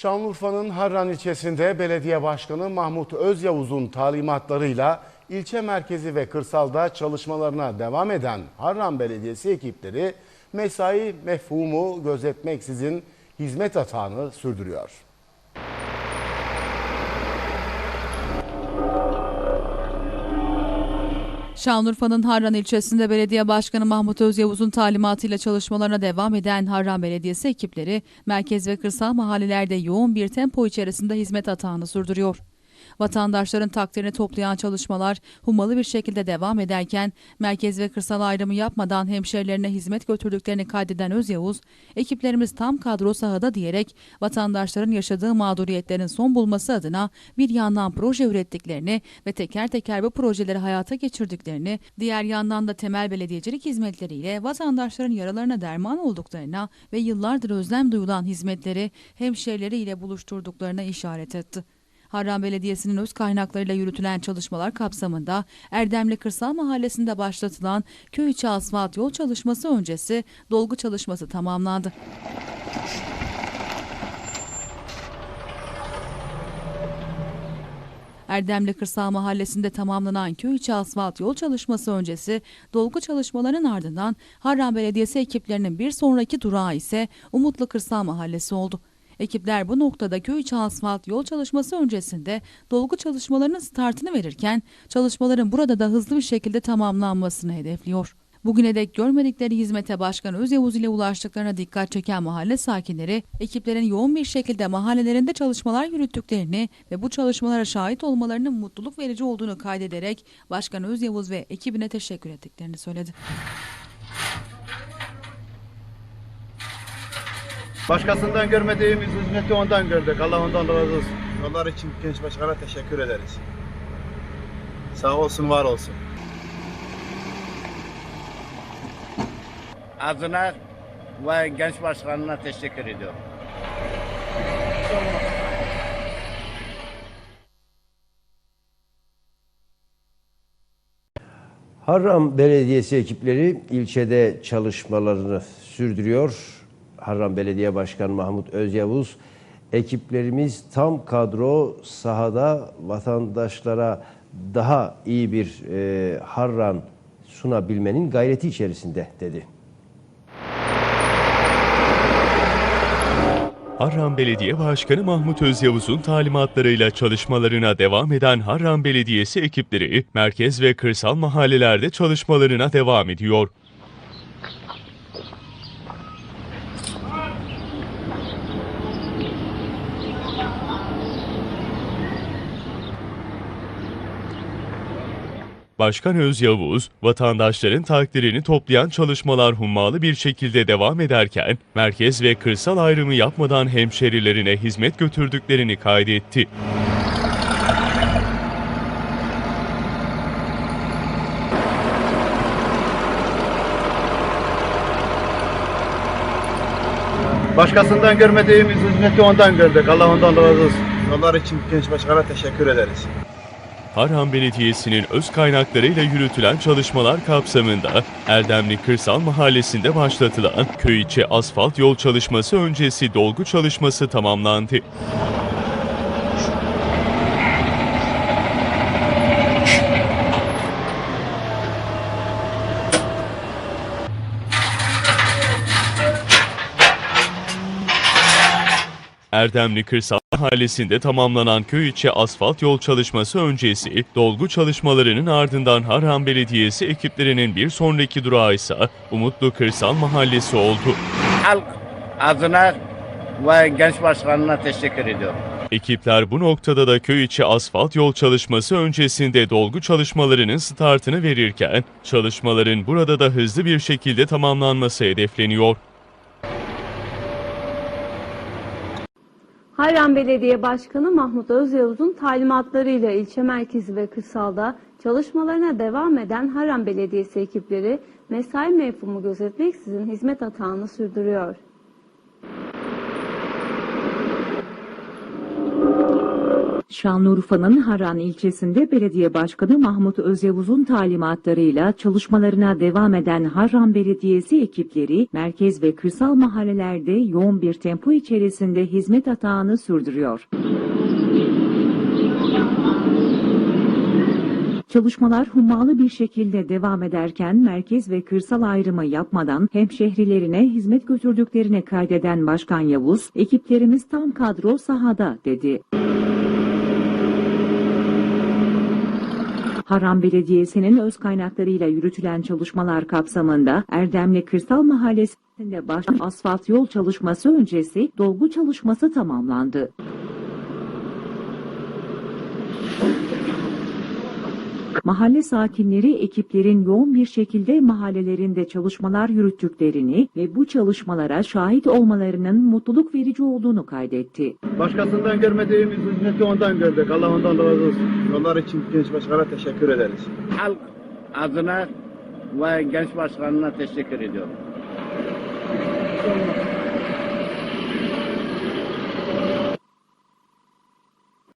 Şanlıurfa'nın Harran ilçesinde belediye başkanı Mahmut Özyavuz'un talimatlarıyla ilçe merkezi ve kırsalda çalışmalarına devam eden Harran Belediyesi ekipleri mesai mefhumu gözetmeksizin hizmet atağını sürdürüyor. Şanlıurfa'nın Harran ilçesinde belediye başkanı Mahmut Özyavuz'un talimatıyla çalışmalarına devam eden Harran Belediyesi ekipleri merkez ve kırsal mahallelerde yoğun bir tempo içerisinde hizmet atağını sürdürüyor. Vatandaşların takdirini toplayan çalışmalar hummalı bir şekilde devam ederken merkez ve kırsal ayrımı yapmadan hemşerilerine hizmet götürdüklerini kaydeden Özyavuz, ekiplerimiz tam kadro sahada diyerek vatandaşların yaşadığı mağduriyetlerin son bulması adına bir yandan proje ürettiklerini ve teker teker bu projeleri hayata geçirdiklerini, diğer yandan da temel belediyecilik hizmetleriyle vatandaşların yaralarına derman olduklarına ve yıllardır özlem duyulan hizmetleri hemşerileriyle buluşturduklarına işaret etti. Harran Belediyesi'nin öz kaynaklarıyla yürütülen çalışmalar kapsamında Erdemli Kırsal Mahallesi'nde başlatılan köy içi asfalt yol çalışması öncesi dolgu çalışması tamamlandı. Erdemli Kırsal Mahallesi'nde tamamlanan köy içi asfalt yol çalışması öncesi dolgu çalışmalarının ardından Harran Belediyesi ekiplerinin bir sonraki durağı ise Umutlu Kırsal Mahallesi oldu. Ekipler bu noktada köy içi asfalt yol çalışması öncesinde dolgu çalışmalarının startını verirken çalışmaların burada da hızlı bir şekilde tamamlanmasını hedefliyor. Bugüne dek görmedikleri hizmete Başkan Özyavuz ile ulaştıklarına dikkat çeken mahalle sakinleri, ekiplerin yoğun bir şekilde mahallelerinde çalışmalar yürüttüklerini ve bu çalışmalara şahit olmalarının mutluluk verici olduğunu kaydederek Başkan Özyavuz ve ekibine teşekkür ettiklerini söyledi. Başkasından görmediğimiz hizmeti ondan gördük. Allah ondan razı olsun. Onlar için genç başkana teşekkür ederiz. Sağ olsun, var olsun. adına ve genç başkanına teşekkür ediyorum. Harran Belediyesi ekipleri ilçede çalışmalarını sürdürüyor. Harran Belediye Başkanı Mahmut Özyavuz, ekiplerimiz tam kadro sahada vatandaşlara daha iyi bir e, Harran sunabilmenin gayreti içerisinde dedi. Harran Belediye Başkanı Mahmut Özyavuz'un talimatlarıyla çalışmalarına devam eden Harran Belediyesi ekipleri merkez ve kırsal mahallelerde çalışmalarına devam ediyor. Başkan Özyavuz, vatandaşların takdirini toplayan çalışmalar hummalı bir şekilde devam ederken, merkez ve kırsal ayrımı yapmadan hemşerilerine hizmet götürdüklerini kaydetti. Başkasından görmediğimiz hizmeti ondan gördük. Allah ondan razı olsun. Onlar için genç başkana teşekkür ederiz. Harhan Belediyesi'nin öz kaynaklarıyla yürütülen çalışmalar kapsamında Erdemli Kırsal Mahallesi'nde başlatılan köy içi asfalt yol çalışması öncesi dolgu çalışması tamamlandı. Erdemli Kırsal Mahallesi'nde tamamlanan köy içi asfalt yol çalışması öncesi dolgu çalışmalarının ardından Harran Belediyesi ekiplerinin bir sonraki durağı ise Umutlu Kırsal Mahallesi oldu. Halk adına ve genç başkanına teşekkür ediyorum. Ekipler bu noktada da köy içi asfalt yol çalışması öncesinde dolgu çalışmalarının startını verirken çalışmaların burada da hızlı bir şekilde tamamlanması hedefleniyor. Hayran Belediye Başkanı Mahmut Özyavuz'un talimatlarıyla ilçe merkezi ve kırsalda çalışmalarına devam eden Harran Belediyesi ekipleri mesai mefhumu gözetmeksizin hizmet atağını sürdürüyor. Şanlıurfa'nın Haran ilçesinde belediye başkanı Mahmut Özyavuz'un talimatlarıyla çalışmalarına devam eden Harran Belediyesi ekipleri merkez ve kırsal mahallelerde yoğun bir tempo içerisinde hizmet atağını sürdürüyor. Çalışmalar hummalı bir şekilde devam ederken merkez ve kırsal ayrımı yapmadan hemşehrilerine hizmet götürdüklerini kaydeden Başkan Yavuz, ekiplerimiz tam kadro sahada dedi. Harran Belediyesi'nin öz kaynaklarıyla yürütülen çalışmalar kapsamında Erdemli Kırsal Mahallesi'nde baş asfalt yol çalışması öncesi dolgu çalışması tamamlandı. Mahalle sakinleri ekiplerin yoğun bir şekilde mahallelerinde çalışmalar yürüttüklerini ve bu çalışmalara şahit olmalarının mutluluk verici olduğunu kaydetti. Başkasından görmediğimiz hizmeti ondan gördük. Allah ondan razı olsun. Yollar için genç başkana teşekkür ederiz. Halk adına ve genç başkanına teşekkür ediyorum.